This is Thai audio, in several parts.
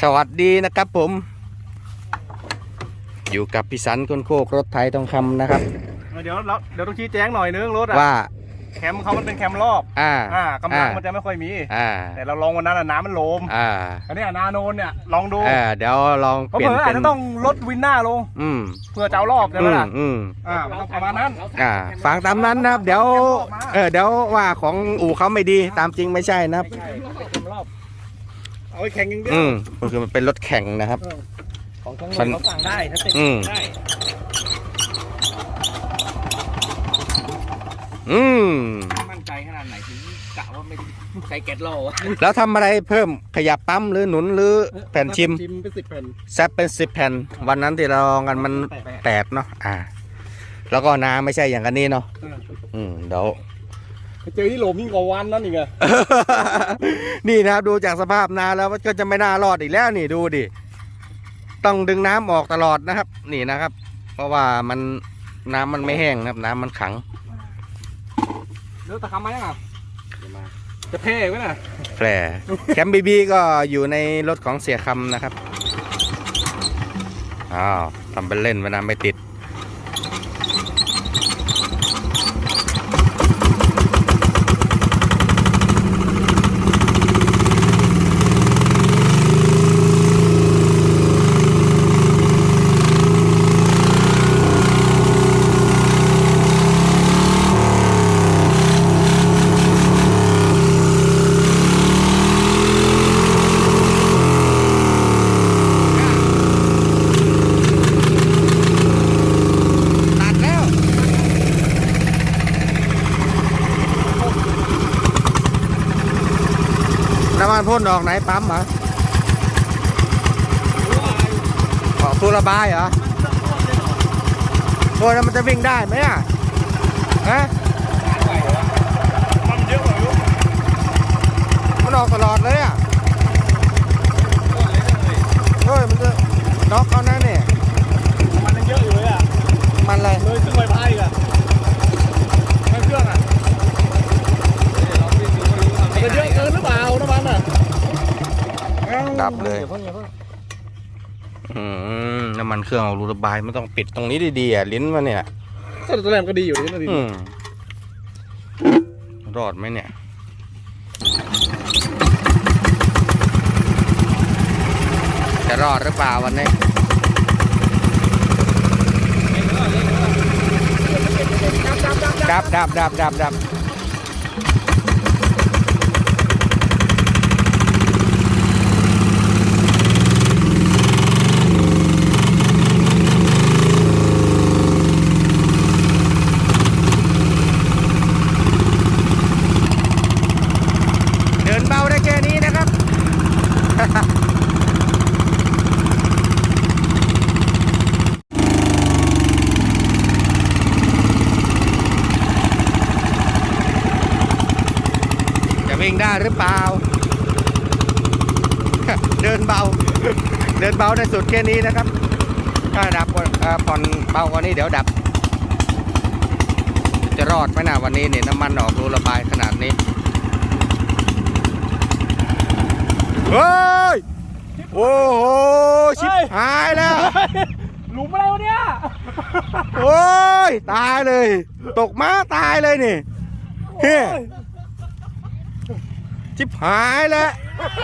สวัสดีนะครับผม อยู่กับพี่สันคนโคกรถไทยทองคำนะครับ เดี๋ยวเราเดี๋ยวต้องชี้แจงหน่อยนึงรถอะว่า แคมเขามันเป็นแคมรอบอ่าอ่ากำลังมันจะไม่ค่อยมี อ่า แต่เราลองวันนั้นอะน้ำมันโลมอ่าอันเนี้ยนาโนนเนี่ยลองดูอ่าเดี๋ยวลองเพราะเปลี่ยนเผื่อเป็อาจนจะต้องลดวินหน้าลงอืมเพื่อจะเอารอบใช่ไหอืมมล่ะอืมอ่ามันต้องประมาณนั้น อ่าฟังตามนั้นนะครับ เดี๋ยวเออเดี๋ยวว่าของอู่เขาไม่ดีตามจริงไม่ใช่นะครับใช่แคมรอบ เอาไว้แข่งอย่างเดียวอืมก็คือมันเป็นรถแข่งนะครับ ของทั้งหมมัดนเขาสั่งได้ถ้าติดอืม ได้ อืม มั่นใจขนาดไหนถึงกะว่าไม่ใช้แก๊สโลวะแล้วทำอะไรเพิ่มขยับปั๊มหรือหนุนหรือแผ่นชิม ชิมเป็นสิบแผ่นแซปเป็นสิบแผ่น วันนั้นที่เราลองกันมันแปดแปดเนาะอ่า แล้วก็น้ำไม่ใช่อย่างกันนี้เนาะอืมเดี๋ยว เจอที่โหลมยิ่งกว่าวันนั่นอีกอะนี่นะครับดูจากสภาพนาแล้วก็จะไม่น่ารอดอีกแล้วนี่ดูดิ ต้องดึงน้ำออกตลอดนะครับ นี่นะครับ เพราะว่ามันน้ำมันไม่แห้งนะครับ น้ำมันขัง เดี๋ยวตะคำมายังอะจะเพ่ไว้น่ะแผลแคมบีบีก็อยู่ในรถของเสียคำนะครับ อ้าวทำเป็นเล่นเวลาไม่ติด พ่นออกไหนปั๊มเหรอออกตัวระบายเหรอโอ้ยแล้วมันจะวิ่งได้ไหมอะฮะมันออกตลอดเลยอะเฮ้ยมันจะน็อกเอานะเนี่ยมันยังเยอะอยู่เลยอะมันอะไรเลยขึ้นไปพายอีกอะไม่เครื่องอะมันจะ เยอะเกินหรือเปล่าน้ำมันอะดับเลยดี๋วพิ่งดี๋วพิ่งอืมน้ำมันเครื่องเอารูระบายไม่ต้องปิดตรงนี้ดีๆอะลิ้นมันเนี่ย แต่ตัวแรกก็ดีอยู่นี่นะดีอืมรอดไหมเนี่ย จะรอดหรือเปล่าวันนี้ ดับดับดับดับดับเดินเบาได้แค่นี้นะครับ จะวิ่งได้หรือเปล่า เดินเบา เดินเบาในสุดแค่นี้นะครับ ถ้าดับกว่าเอ่อผ่อนเบากว่านี้เดี๋ยวดับ จะรอดไหมนะวันนี้เนี่ยน้ำมันออกรูระบายขนาดนี้เฮ้ยโอ้โหชิบหายแล้วหลุมอะไรวะเนี่ยโอ้ยตายเลย ตกม้าตายเลยนี่เฮ้ย ชิบหายแล้ว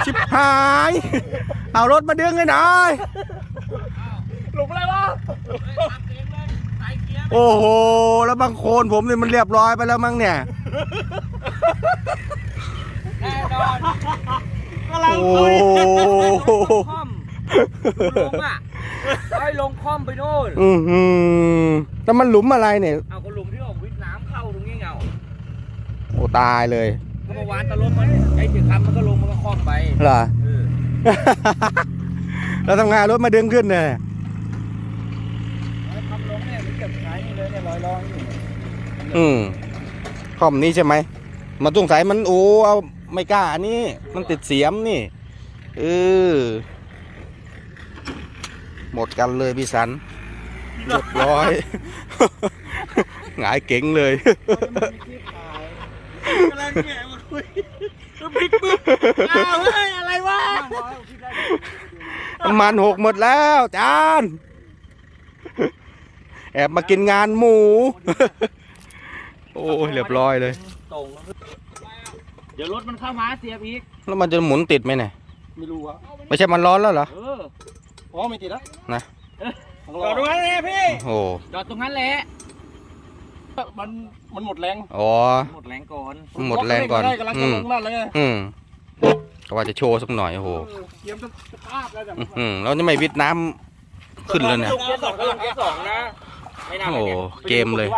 ชิบหาย เอารถมาดึงให้หน่อย หลุมอะไรวะโอ้โห แล้วบางโคนผมเนี่ยมันเรียบร้อยไปแล้วมั้งเนี่ย แน่นอนกำลังโอ้คุยโห คอมลงอะไอ้ลงคอมไปโน่นอือหือแล้วมันหลุมอะไรเนี่ย เอาก็หลุมที่ออกวิทย์น้ำเข้าตรงนี้เงา โอ้ตายเลยก็ เมื่อวานตะลมมันไอ้เสียคำมันก็ลงมันก็คอมไปเหรอ เออแล้วทำงานรถมาดึงขึ้นเนี่ยคำลงเนี่ยมันเก็บขายนี่เลยเนี่ยลอยลอยอยู่อืมคอมนี้ใช่ไหมมันสงสัยมันโอ้เอาไม่กล้าอันนี้ มันติดเสียมนี่เออหมดกันเลยพี่สันเรียบร้อย หงายเก๋งเลย กำลังแง่มาคุยแล้ว พลิกปึ๊บอ้าวเฮ้ยอะไรวะน้ำมันหกหมดแล้วจานแอบมากินงานหมู โอ้ยเรียบร้อยเลย ตรงเดี๋ยวรถมันเข้ามาเสียบอีก แล้วมันจะหมุนติดไหมเนี่ย ไม่รู้อะไม่ใช่มันร้อนแล้วเหรอ เออ อ๋อไม่ติดแล้วนะจอดตรงนั้นเลยพี่ โอ้จอดตรงนั้นแหละ มันมันหมดแรงอ๋อ หมดแรงก่อนหมดแรงก่อนได้กำลังอืจะมลงนั่นเลยไงอืมก็ว่าจะโชว์สักหน่อยโอ้โหเออเตรียมจะพลาดแล้วแต่อืมแล้วจะไม่วิดน้ำขึ้นเลยเนี่ย เกียร์สองก็ลงเกียร์สองนะไม่น่าโอ้ไปโหเนี่ยเกมเลย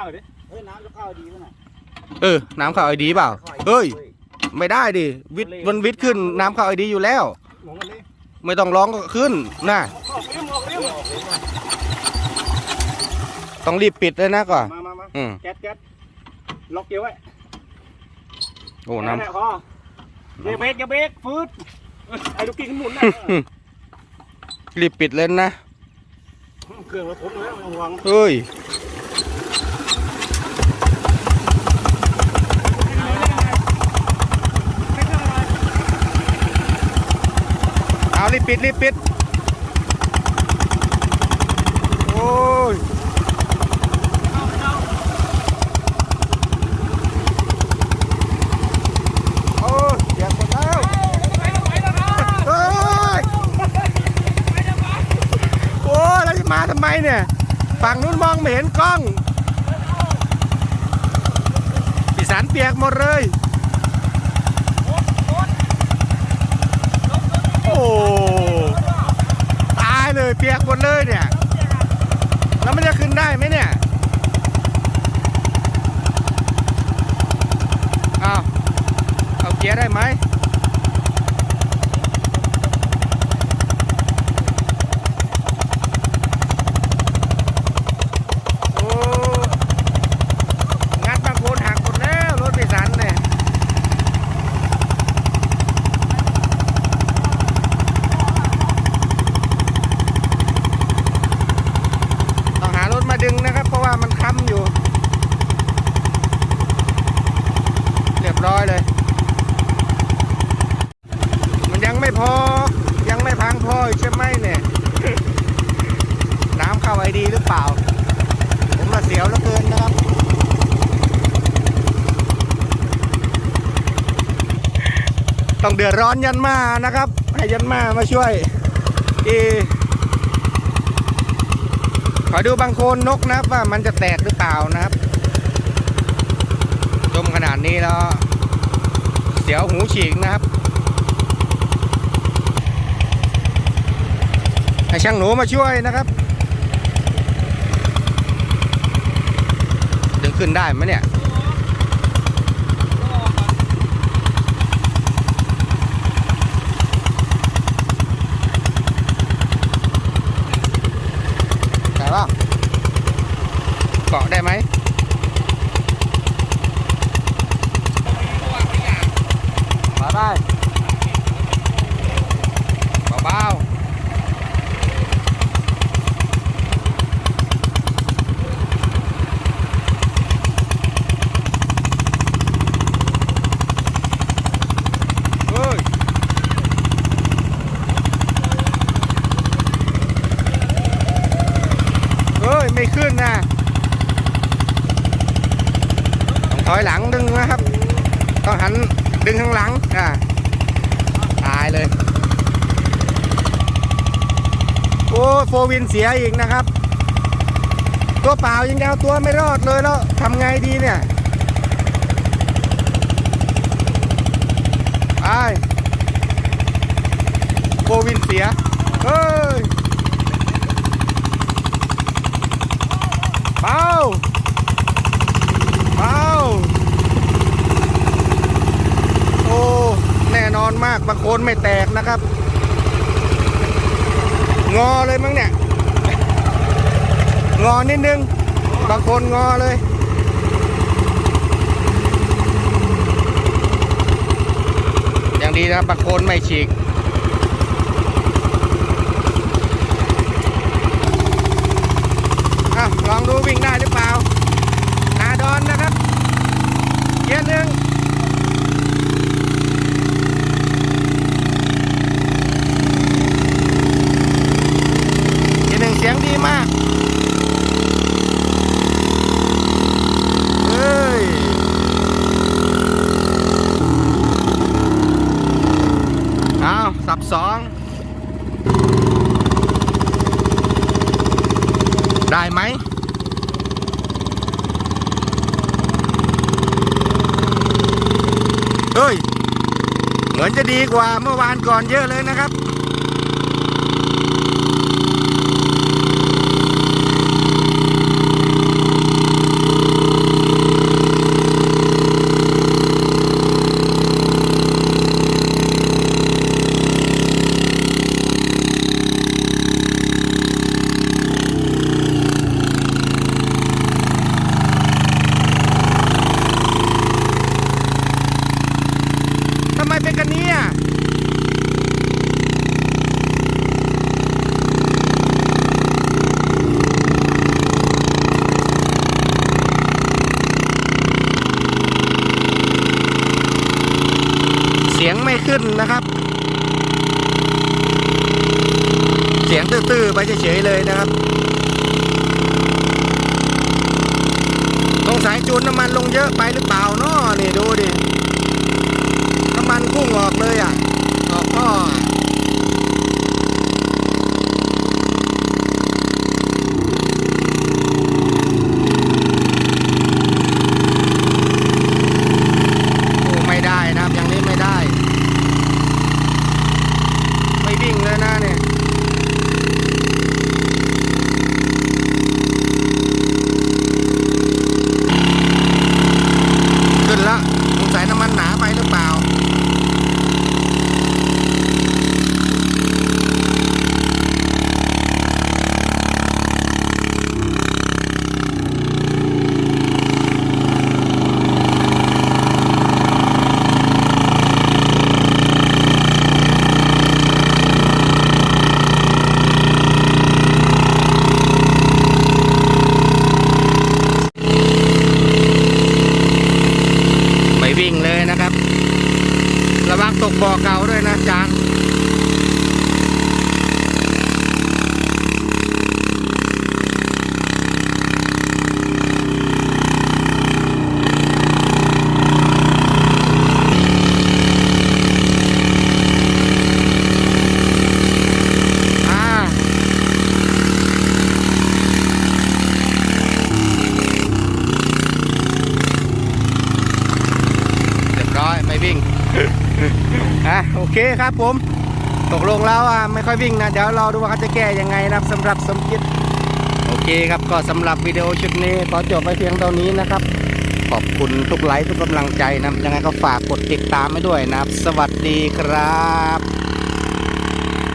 เฮ้ยน้ำจะเข้าดีมั้ยน่ะเออ น้ำเข้าไอดีเปล่า เฮ้ย ไม่ได้ดิ วิดมันวิดขึ้นน้ำเข้าไอดีอยู่แล้ว หลงกันเลยไม่ต้องร้องก็ขึ้นนะออกเร็วออกเร็วต้องรีบปิดเลยนะก่อน มามามา อืมแก๊สแก๊สล็อกเกียร์ไว้โอ้น้แหละพออย่าเบรกอย่าเบรกฟืดไอ้ลูกกิ้งหมุนนะำรีบปิดเลยนะเครื่องเราทนเลยไม่ต้องห่วงเฮ้ย เอารีบปิดรีบปิด โอ้ย โอ้ยเสียงหมดแล้วเฮ้ย โอ้ยแล้วจะมาทำไมเนี่ย ฝั่งนู้นมองไม่เห็นกล้อง นเปียกหมดเลย โอ้ ตายเลยเปียกหมดเลยเนี่ย แล้วมันจะขึ้นได้ไหมเนี่ย อ้าว เอาเกียร์ได้ไหม โอ้ งัดบางคนหักหมดแล้ว รถพี่สันเนี่ย ต้องหารถมาดึงนะครับ เพราะว่ามันค้ำอยู่ เรียบร้อยเลย มันยังไม่ พอ ยังไม่พังพออีกใช่ไหมเนี่ย น้ำเข้าไอดีหรือเปล่า ผมละเสียวเหลือเกินนะครับ ต้องเดือดร้อนยันมานะครับ ให้ยันมามาช่วยอีขอดูบางโคนนกนะครับว่ามันจะแตกหรือเปล่านะครับจมขนาดนี้แล้วเสียวหูฉีกนะครับ ให้ช่างหนูมาช่วยนะครับ ดึงขึ้นได้ไหมเนี่ยได้ป่ะเกาะได้ไหมมาได้เบาๆเฮ้ย เฮ้ย ไม่ขึ้นนะ ต้องถอยหลังดึงนะครับ ต้องหันดึงข้างหลัง อ่า ตายเลย โอ้โฟ วินเสียอีกนะครับ ตัวเปล่ายังจะเอาตัวไม่รอดเลยแล้วทำไงดีเนี่ยไปโฟวินเสียเฮ้ยเบาเบาโอ้ แน่นอนมากบางคนไม่แตกนะครับ งอเลยมั้งเนี่ย งอนิดนึง บางคนงอเลย อย่างดีนะบางคนไม่ฉีกอะลองดูวิ่งได้หรือเปล่า นาดอนนะครับ เกียร์หนึ่ง ได้ไหม เฮ้ย เหมือนจะดีกว่าเมื่อวานก่อนเยอะเลยนะครับ ทำไมเป็นกันเนี้อะ เสียงไม่ขึ้นนะครับ เสียงตื้อๆไปเฉยๆเลยนะครับสงสัยจูนน้ำมันลงเยอะไปหรือเปล่าเนาะนี่ดูดิ น้ำมันกุ้งออกเลยอะ ออกท่ออะโอ้ไม่ได้นะครับ อย่างนี้ไม่ได้ ไม่วิ่งเลยนะเนี่ย ขึ้นละสงสัยน้ำมันหนาไปหรือเปล่า ไม่วิ่งเลย นะครับ ระวังตกบ่อเก่าด้วยนะจาง อ่า เรียบร้อยไม่วิ่ง อะ โอเคครับผม ตกลงแล้วอะไม่ค่อยวิ่งนะ เดี๋ยวเราดูว่าเขาจะแก้ยังไงนะครับสำหรับสมคิดโอเคครับก็สำหรับวิดีโอชุดนี้ขอจบไปเพียงเท่านี้นะครับ ขอบคุณทุกไลค์ทุกกำลังใจนะยังไงก็ฝากกดติดตามให้ด้วยนะครับ สวัสดีครับ